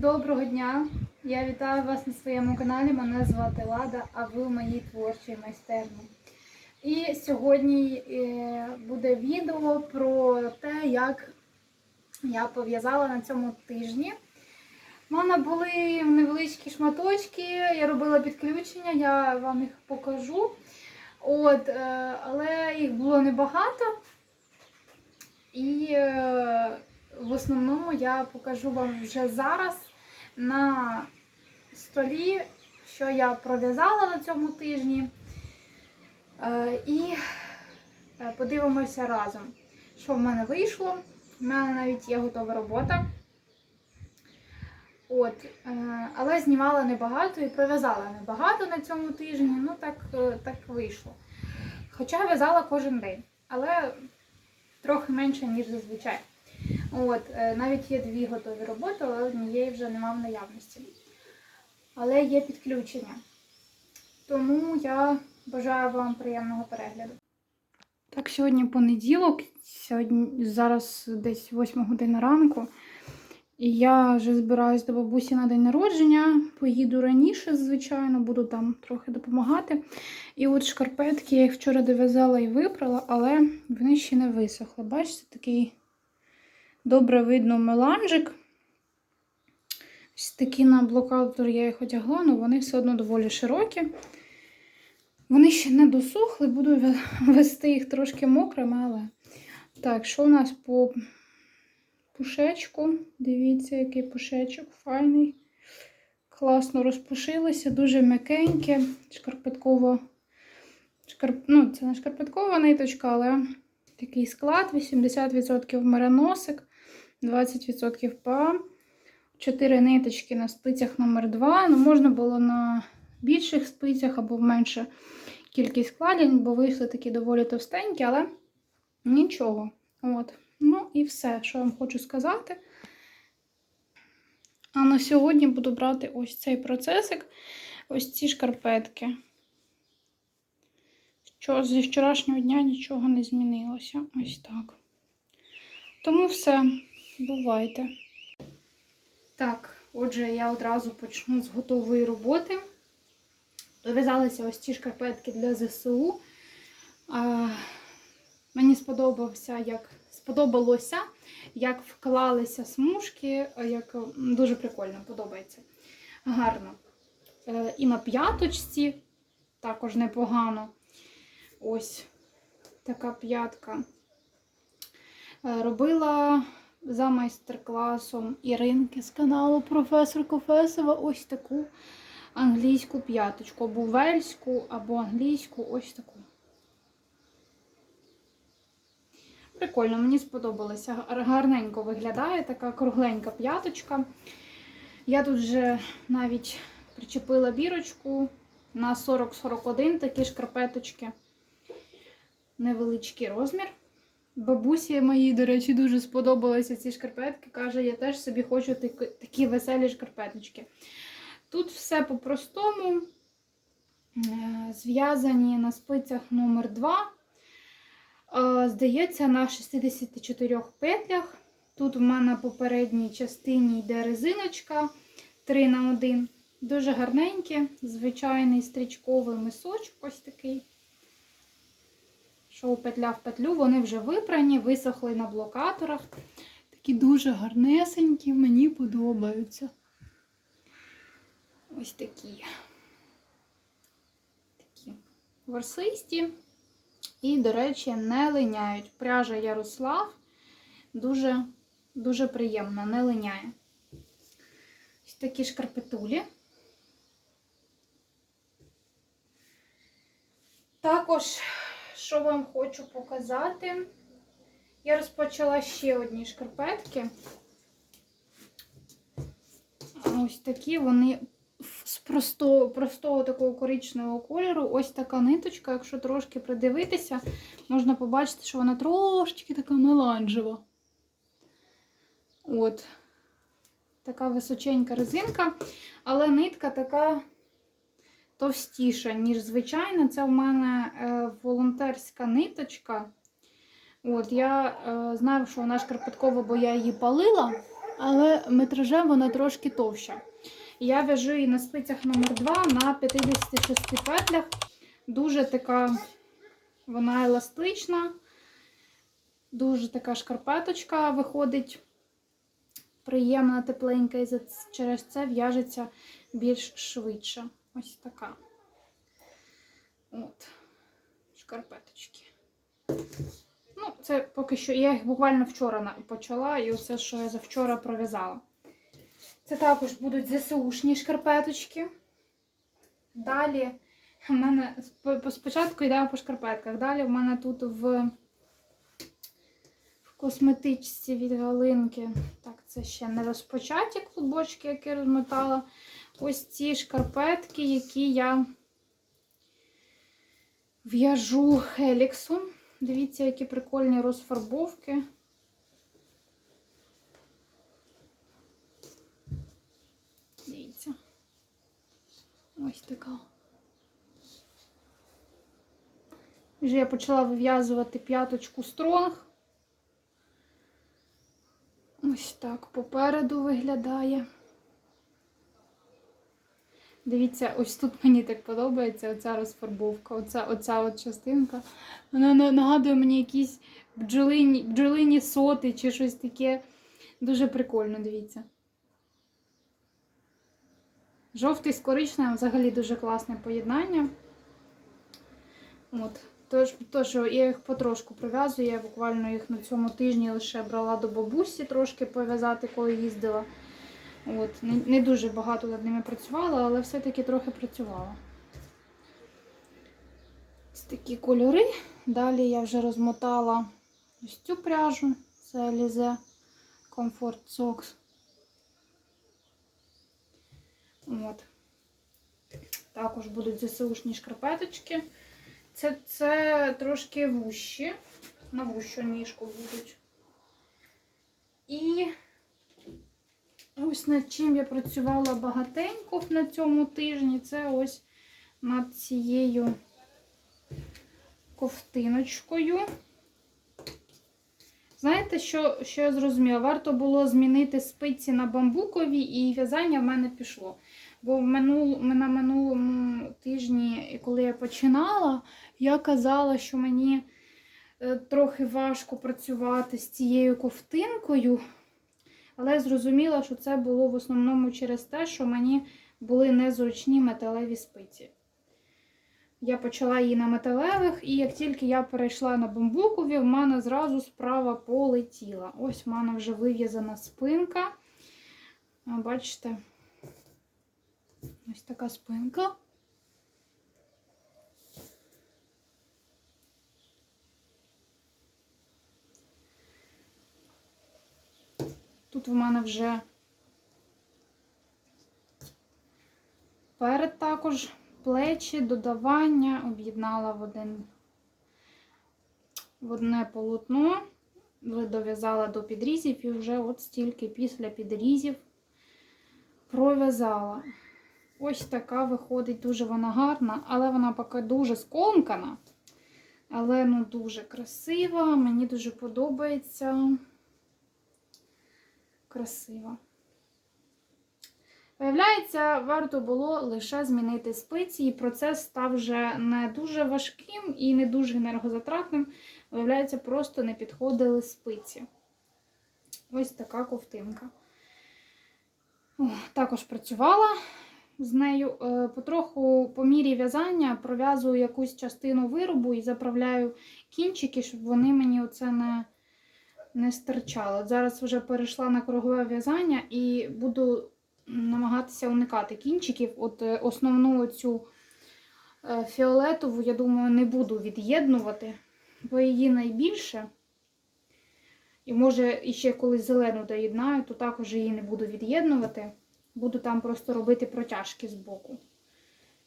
Доброго дня! Я вітаю вас на своєму каналі. Мене звати Лада, а ви в моїй творчій майстерні. І сьогодні е, буде відео про те, як я пов'язала на цьому тижні. У мене були невеличкі шматочки, я робила підключення, я вам їх покажу. От, е, але їх було небагато. І е, в основному я покажу вам вже зараз на столі, що я пров'язала на цьому тижні. Е, І е, подивимося разом, що в мене вийшло. У мене навіть є готова робота. От, е, але знімала небагато і пров'язала небагато на цьому тижні. Ну так, так вийшло. Хоча в'язала кожен день, але трохи менше, ніж зазвичай. От, е, навіть є дві готові роботи, але однієї вже нема в наявності. Але є підключення. Тому я бажаю вам приємного перегляду. Так, сьогодні понеділок, сьогодні зараз десь 8 година ранку. І я вже збираюсь до бабусі на день народження. Поїду раніше, звичайно, буду там трохи допомагати. І от шкарпетки я їх вчора дов'язала і випрала, але вони ще не висохли. Бачите, такий добре видно меланжик. Ось такі на блокаутор я їх одягла, але вони все одно доволі широкі. Вони ще не досохли, буду вести їх трошки мокрими, але. Так, що у нас по пушечку? Дивіться, який пушечок файний. Класно розпушилося, дуже м'якеньке, шкарпетково. Шкарп... Ну, це не шкарпеткова ниточка, але такий склад: 80% мереносик, 20% ПА. 4 ниточки на спицях номер 2 Ну, можна було на більших спицях або менше кількість складень, бо вийшли такі доволі товстенькі, але нічого. От. Ну і все, що я вам хочу сказати. А на сьогодні буду брати ось цей процесик, ось ці шкарпетки. Що зі вчорашнього дня нічого не змінилося. Ось так. Тому все, бувайте. Так, отже, я одразу почну з готової роботи. Дов'язалися ось ці шкарпетки для ЗСУ. А, мені сподобався, як сподобалося, як вклалися смужки, як дуже прикольно, подобається. Гарно. Е, І на п'яточці також непогано. Ось така п'ятка. Е, Робила за майстер-класом Іринки з каналу Професор Кофесова ось таку англійську п'яточку, або вельську, або англійську, ось таку. Прикольно, мені сподобалося. Гарненько виглядає така кругленька п'яточка. Я тут вже навіть причепила бірочку на 40-41 такі шкарпеточки. Невеличкий розмір. Бабусі моїй, до речі, дуже сподобалися ці шкарпетки. Каже, я теж собі хочу такі, веселі шкарпеточки. Тут все по-простому. Е, Зв'язані на спицях номер 2 Е, Здається, на 64 петлях. Тут в мене на попередній частині йде резиночка 3 на 1 Дуже гарненькі, звичайний стрічковий мисочок ось такий. Шов петля в петлю, вони вже випрані, висохли на блокаторах. Такі дуже гарнесенькі, мені подобаються. Ось такі. Такі ворсисті. І, до речі, не линяють. Пряжа Ярослав дуже, дуже приємна, не линяє. Ось такі шкарпетулі. Також, що вам хочу показати, я розпочала ще одні шкарпетки. Ось такі вони з простого, простого такого коричневого кольору. Ось така ниточка. Якщо трошки придивитися, можна побачити, що вона трошечки така меланжева. От. Така височенька резинка, але нитка така товстіша, ніж звичайна. Це в мене е, волонтерська ниточка. От, Я е, знаю, що вона шкарпеткова, бо я її палила. але метражем вона трошки товща. Я в'яжу її на спицях номер 2 на 56 петлях. Дуже така вона еластична, дуже така шкарпеточка виходить. Приємна, тепленька, і через це в'яжеться більш швидше. Ось така. От, шкарпеточки. Ну, це поки що. Я їх буквально вчора почала, і оце, що я завчора пров'язала. Це також будуть ЗСУшні шкарпеточки. Далі в мене спочатку йдемо по шкарпетках. Далі в мене тут в, в косметичці від галинки. Так, це ще не розпочаті клубочки, які розмотала. Ось ці шкарпетки, які я в'яжу хеліксом. Дивіться, які прикольні розфарбовки. Дивіться. Ось така. Вже я почала вив'язувати п'яточку стронг. Ось так попереду виглядає. Дивіться, ось тут мені так подобається оця розфарбовка, оця, оця от частинка. Вона нагадує мені якісь бджолині, бджолині соти чи щось таке. Дуже прикольно, дивіться. Жовтий з коричневим взагалі дуже класне поєднання. От. Тож, тож я їх потрошку прив'язую. Я буквально їх на цьому тижні лише брала до бабусі трошки пов'язати, коли їздила. От. Не, не дуже багато над ними працювала, але все-таки трохи працювала. Ось такі кольори. Далі я вже розмотала ось цю пряжу. Це Alize Comfort Socks. От. Також будуть ЗСУшні шкарпеточки. Це, це трошки вущі. На вущу ніжку будуть. І ось над чим я працювала багатенько на цьому тижні. Це ось над цією ковтиночкою. Знаєте, що, що я зрозуміла? Варто було змінити спиці на бамбукові, і в'язання в мене пішло. Бо на минулому тижні, коли я починала, я казала, що мені е, трохи важко працювати з цією ковтинкою. Але зрозуміла, що це було в основному через те, що мені були незручні металеві спиці. Я почала її на металевих, і як тільки я перейшла на бамбукові, в мене зразу справа полетіла. Ось в мене вже вив'язана спинка. Бачите, ось така спинка. Тут в мене вже перед також плечі, додавання, об'єднала в один в одне полотно, дов'язала до підрізів і вже от стільки після підрізів пров'язала. Ось така виходить, дуже вона гарна, але вона поки дуже скомкана. Але ну дуже красива, мені дуже подобається. Красива. Виявляється, варто було лише змінити спиці, і процес став вже не дуже важким і не дуже енергозатратним. Виявляється, просто не підходили спиці. Ось така ковтинка. Також працювала з нею. Е, Потроху по мірі в'язання пров'язую якусь частину виробу і заправляю кінчики, щоб вони мені оце не, не стирчали. От Зараз вже перейшла на кругове в'язання і буду намагатися уникати кінчиків. От е, основну цю е, фіолетову, я думаю, не буду від'єднувати, бо її найбільше. І може іще коли зелену доєднаю, то також її не буду від'єднувати. Буду там просто робити протяжки з боку,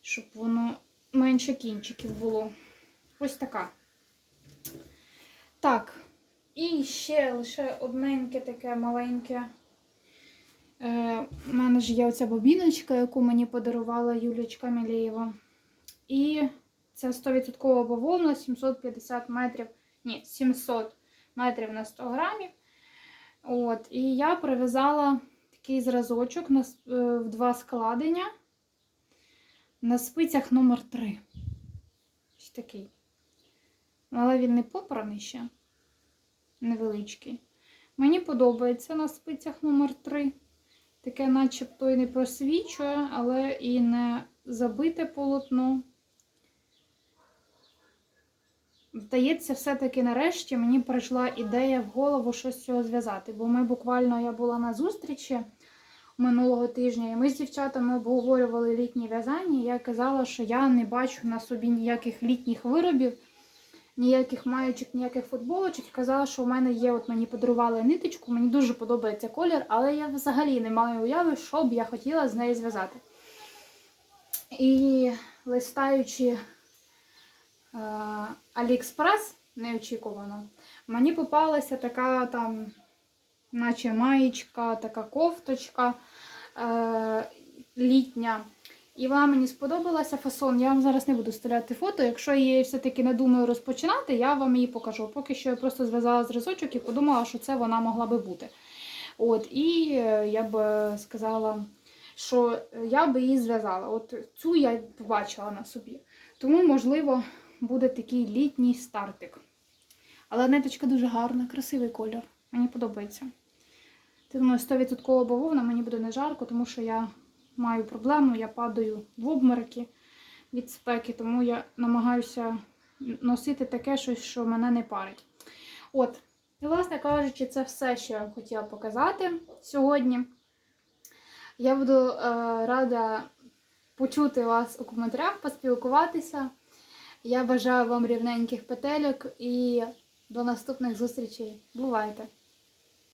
щоб воно менше кінчиків було. Ось така. Так, і ще лише одненьке таке маленьке. Е, У мене ж є оця бобіночка, яку мені подарувала Юлічка Мілєєва. І це 100% бавовна, 750 метрів, ні, 700 метрів на 100 грамів. От, і я прив'язала такий зразочок на, е, в два складення на спицях номер 3 Ось такий. Але він не попраний ще. Невеличкий. Мені подобається на спицях номер 3 Таке начебто і не просвічує, але і не забите полотно. Здається, все-таки нарешті мені прийшла ідея в голову щось з цього зв'язати. Бо ми буквально я була на зустрічі минулого тижня, і ми з дівчатами обговорювали літні в'язання. Я казала, що я не бачу на собі ніяких літніх виробів, ніяких маючок, ніяких футболочок. І казала, що в мене є, от мені подарували ниточку, мені дуже подобається колір, але я взагалі не маю уяви, що б я хотіла з нею зв'язати. І листаючи е, Аліекспрес неочікувано, мені попалася така там, наче маєчка, така кофточка е, літня. І вона мені сподобалася фасон. Я вам зараз не буду вставляти фото. Якщо я її все-таки не думаю розпочинати, я вам її покажу. Поки що я просто зв'язала зразочок і подумала, що це вона могла би бути. От, і е, я б е, сказала, що я би її зв'язала. От цю я побачила на собі. Тому, можливо, буде такий літній стартик. Але ниточка дуже гарна, красивий колір. Мені подобається. Ти думаю, 100% бавовна, мені буде не жарко, тому що я маю проблему, я падаю в обмороки від спеки, тому я намагаюся носити таке щось, що мене не парить. От, і, власне кажучи, це все, що я вам хотіла показати сьогодні. Я буду е, рада почути вас у коментарях, поспілкуватися. Я бажаю вам рівненьких петельок і до наступних зустрічей. Бувайте!